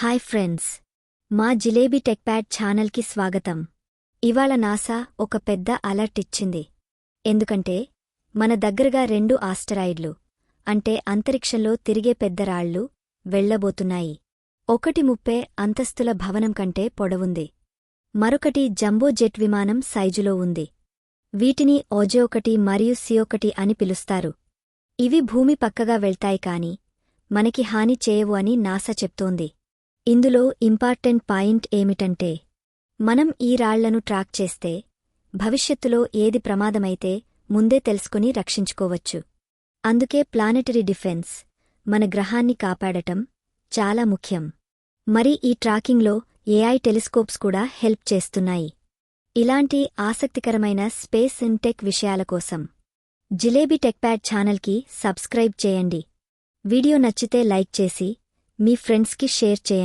Hi friends. మా జిలేబీ టెక్ప్యాడ్ ఛానల్కి స్వాగతం. ఇవాళ నాసా ఒక పెద్ద అలర్ట్ ఇచ్చింది. ఎందుకంటే మన దగ్గరగా రెండు ఆస్టరాయిడ్లు అంటే అంతరిక్షంలో తిరిగే పెద్ద రాళ్ళు వెళ్ళబోతున్నాయి ఒకటి ముప్పే అంతస్తుల భవనం కంటే పొడవుంది. మరొకటి జంబో జెట్ విమానం సైజులో ఉంది. వీటిని ఓజే ఒకటి మరియు సి ఒకటి అని పిలుస్తారు. ఇవి భూమి పక్కగా వెళ్తాయి కాని మనకి హాని చేయవు అని నాసా చెప్తోంది. ఇందులో ఇంపార్టెంట్ పాయింట్ ఏమిటంటే మనం ఈ రాళ్ళను ట్రాక్ చేస్తే భవిష్యత్తులో ఏది ప్రమాదమైతే ముందే తెలుసుకుని రక్షించుకోవచ్చు. అందుకే ప్లానెటరీ డిఫెన్స్ మన గ్రహాన్ని కాపాడటం చాలా ముఖ్యం. మరి ఈ ట్రాకింగ్లో ఏఐ టెలిస్కోప్స్ కూడా హెల్ప్ చేస్తున్నాయి. ఇలాంటి ఆసక్తికరమైన స్పేస్ ఇన్టెక్ విషయాల కోసం జిలేబీ టెక్ప్యాడ్ ఛానల్కి సబ్స్క్రైబ్ చేయండి. వీడియో నచ్చితే లైక్ చేసి మీ ఫ్రెండ్స్కి షేర్ చేయండి.